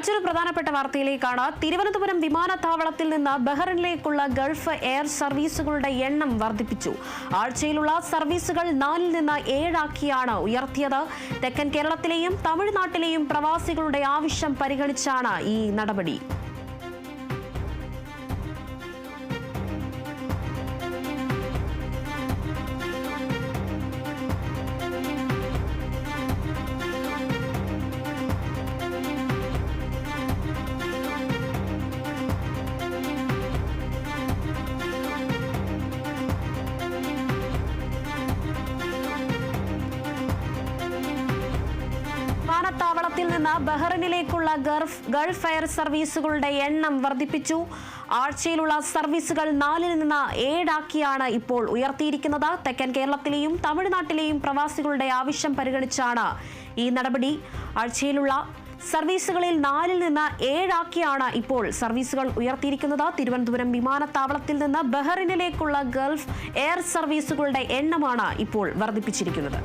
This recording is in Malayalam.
മറ്റൊരു പ്രധാനപ്പെട്ട വാർത്തയിലേക്കാണ്. തിരുവനന്തപുരം വിമാനത്താവളത്തിൽ നിന്ന് ബഹ്റിനിലേക്കുള്ള ഗൾഫ് എയർ സർവീസുകളുടെ എണ്ണം വർദ്ധിപ്പിച്ചു. ആഴ്ചയിലുള്ള സർവീസുകൾ നാലിൽ നിന്ന് ഏഴാക്കിയാണ് ഉയർത്തിയത്. തെക്കൻ കേരളത്തിലെയും തമിഴ്നാട്ടിലെയും പ്രവാസികളുടെ ആവശ്യം പരിഗണിച്ചാണ് ഈ നടപടി. വിമാനത്താവളത്തിൽ നിന്ന് ബഹ്റിനിലേക്കുള്ള ഗൾഫ് ഗൾഫ് എയർ സർവീസുകളുടെ എണ്ണം വർദ്ധിപ്പിച്ചു. ആഴ്ചയിലുള്ള സർവീസുകൾ നാലിൽ നിന്ന് ഏഴാക്കിയാണ് ഇപ്പോൾ ഉയർത്തിയിരിക്കുന്നത്. തെക്കൻ കേരളത്തിലെയും തമിഴ്നാട്ടിലെയും പ്രവാസികളുടെ ആവശ്യം പരിഗണിച്ചാണ് ഈ നടപടി. ആഴ്ചയിലുള്ള സർവീസുകളിൽ നാലിൽ നിന്ന് ഏഴാക്കിയാണ് ഇപ്പോൾ സർവീസുകൾ ഉയർത്തിയിരിക്കുന്നത്. തിരുവനന്തപുരം വിമാനത്താവളത്തിൽ നിന്ന് ബഹ്റിനിലേക്കുള്ള ഗൾഫ് എയർ സർവീസുകളുടെ എണ്ണമാണ് ഇപ്പോൾ വർദ്ധിപ്പിച്ചിരിക്കുന്നത്.